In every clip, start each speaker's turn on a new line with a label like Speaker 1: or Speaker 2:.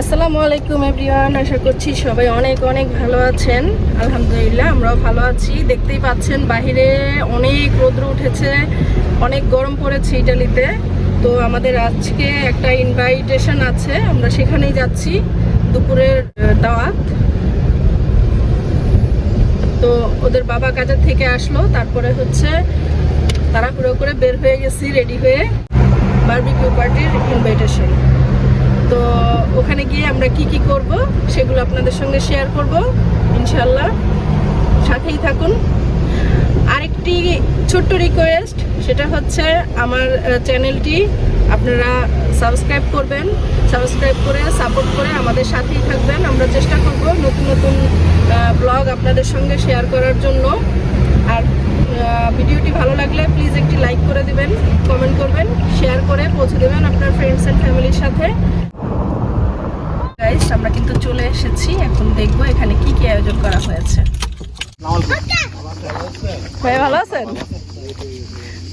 Speaker 1: আসসালামু আলাইকুম এভরিওয়ান আশা করছি সবাই অনেক অনেক ভালো আছেন। আলহামদুলিল্লাহ, আমরাও ভালো আছি। দেখতেই পাচ্ছেন, বাহিরে অনেক রৌদ্র উঠেছে, অনেক গরম পড়েছে ইটালিতে। তো আমাদের আজকে একটা ইনভাইটেশন আছে, আমরা সেখানেই যাচ্ছি, দুপুরের দাওয়াত। তো ওদের বাবা কাজের থেকে আসলো, তারপরে হচ্ছে তাড়াহুড়ো করে বের হয়ে গেছি রেডি হয়ে বারবিকিউ পার্টির ইনভাইটেশন তো ওখানে গিয়ে আমরা কি কি করব সেগুলো আপনাদের সঙ্গে শেয়ার করব ইনশাল্লাহ সাথেই থাকুন। আরেকটি ছোট্ট রিকোয়েস্ট সেটা হচ্ছে আমার চ্যানেলটি আপনারা সাবস্ক্রাইব করবেন সাবস্ক্রাইব করে সাপোর্ট করে আমাদের সাথেই থাকবেন। আমরা চেষ্টা করব নতুন নতুন ব্লগ আপনাদের সঙ্গে শেয়ার করার জন্য। আর ভিডিওটি ভালো লাগলে প্লিজ একটি লাইক করে দিবেন কমেন্ট করবেন শেয়ার করে পৌঁছে দেবেন আপনার ফ্রেন্ডস অ্যান্ড ফ্যামিলির সাথে। আমরা কিন্তু চলে এসেছি এখন দেখব এখানে কি কি আয়োজন করা হয়েছে। ভাই ভালো আছেন?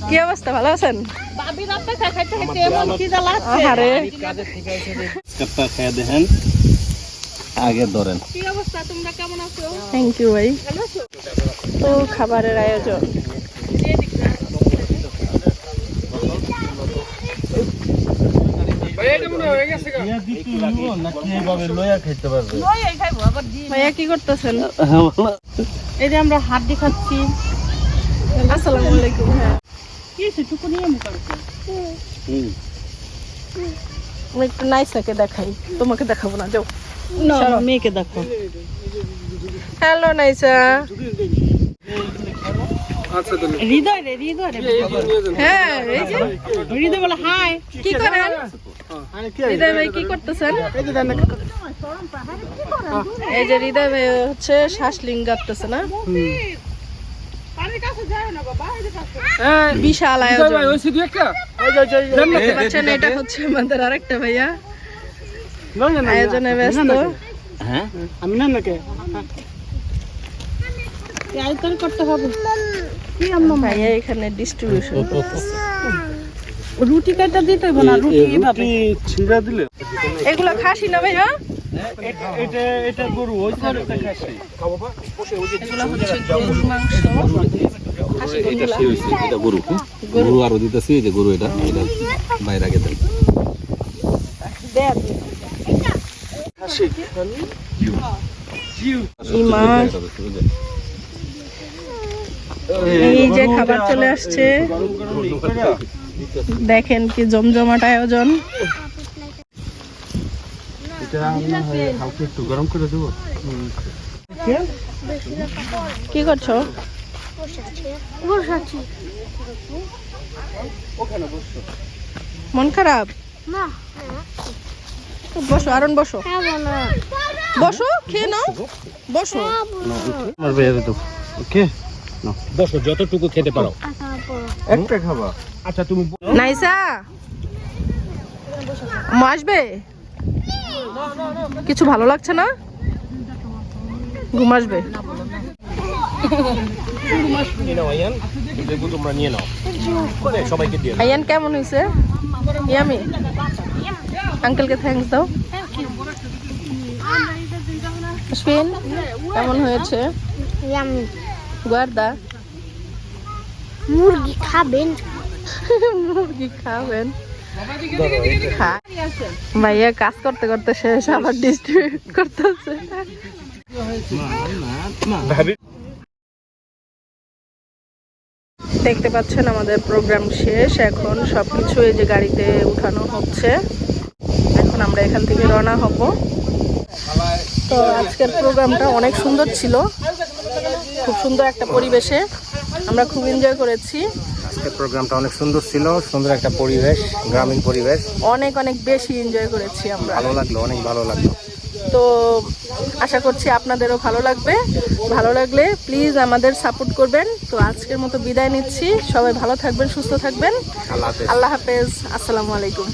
Speaker 1: কি অবস্থা? ভালো আছেন?
Speaker 2: আগে ধরেন।
Speaker 1: থ্যাংক ইউ ভাই। তো খাবারের আয়োজন। ভাইয়া কি করতেছেন?
Speaker 3: এই যে আমরা হাড্ডি খাচ্ছি।
Speaker 1: আসসালামু আলাইকুম হ্যাঁ।
Speaker 3: কি নিয়ে
Speaker 1: আমি একটু নাইসাকে দেখাই। তোমাকে দেখাবো না যাও।
Speaker 3: না মেয়েকে দেখো।
Speaker 1: হ্যালো নাইসা।
Speaker 3: হৃদয় রে হৃদয় রে।
Speaker 1: হ্যাঁ এই যে।
Speaker 3: হৃদয় বলে হাই।
Speaker 1: কি করেন? হৃদয় ভাই কি করতেছেন? এই যে হৃদয় ভাই হচ্ছে শ্বাসলিং গাচ্ছে না? বিশাল আয়োজন। দেখতে পাচ্ছেন এটা হচ্ছে আমাদের আরেকটা ভাইয়া। আয়োজনে ব্যস্ত।
Speaker 2: হ্যাঁ?
Speaker 3: আমি না নাকি? আয়োজন করতে হবে। আম্মা
Speaker 1: ভাইয়া এখানে ডিস্ট্রিবিউশন করতেছে
Speaker 3: রুটি কাটা দিতে হবে না রুটি এভাবে
Speaker 2: ছিঁড়া দিলে?
Speaker 1: এগুলো খাসি না ভাইয়া?
Speaker 2: এটা এটা গরু ওই খাসি।
Speaker 1: গরুর মাংস।
Speaker 4: এটা সে হইছে এটা গরু হ্যাঁ? গরু। আরও দিতেছি এই যে গরু এটা এটা বাইরে আগে দেন।
Speaker 1: এই যে খাবার চলে আসছে। দেখেন কি জমজমাট আয়োজন।
Speaker 2: এটা আমরা হালকা একটু গরম করে দেবো।
Speaker 1: কি করছ? মন খারাপ? বসো আরন বসো। বসো খেয়ে নাও। বসো।
Speaker 2: আমার বেয়ারে দেবো। ওকে?
Speaker 4: বসো যতটুকু খেতে পারো।
Speaker 2: একটা খাবা। আচ্ছা তুমি
Speaker 1: নাইসা আসবে? কিছু ভালো লাগছে না? ঘুম আসবে?
Speaker 4: নিয়ে নাও আইয়ান যেগুলো তোমরা নিয়ে নাও সবাইকে দিয়ে
Speaker 1: আইয়ান কেমন হয়েছে? ইয়ামি? আঙ্কেলকে থ্যাঙ্কস দাও। কেমন হয়েছে? গুয়ার্দা
Speaker 5: মুরগি খাবেন
Speaker 1: মুরগি খাবেন ভাইয়া কাজ করতে করতে শেষ আবার ডিস্ট্রিবিউট করতেছে। দেখতে পাচ্ছেন আমাদের প্রোগ্রাম শেষ এখন সবকিছু এই যে গাড়িতে উঠানো হচ্ছে। এখন আমরা এখান থেকে রওনা হব। তো আজকের প্রোগ্রামটা অনেক সুন্দর ছিল। খুব সুন্দর একটা পরিবেশে আমরা খুব এনজয় করেছি।
Speaker 2: আজকের প্রোগ্রামটা অনেক সুন্দর ছিল সুন্দর একটা পরিবেশ গ্রামীণ পরিবেশ।
Speaker 1: অনেক অনেক বেশি এনজয় করেছি আমরা।
Speaker 2: ভালো লাগল অনেক ভালো লাগল।
Speaker 1: তো আশা করছি আপনাদেরও ভালো লাগবে। ভালো লাগলে প্লিজ আমাদের সাপোর্ট করবেন। তো আজকের মতো বিদায় নিচ্ছি। সবাই ভালো থাকবেন সুস্থ থাকবেন।
Speaker 2: আল্লাহ হাফেজ।
Speaker 1: আল্লাহ হাফেজ। আসসালামু আলাইকুম।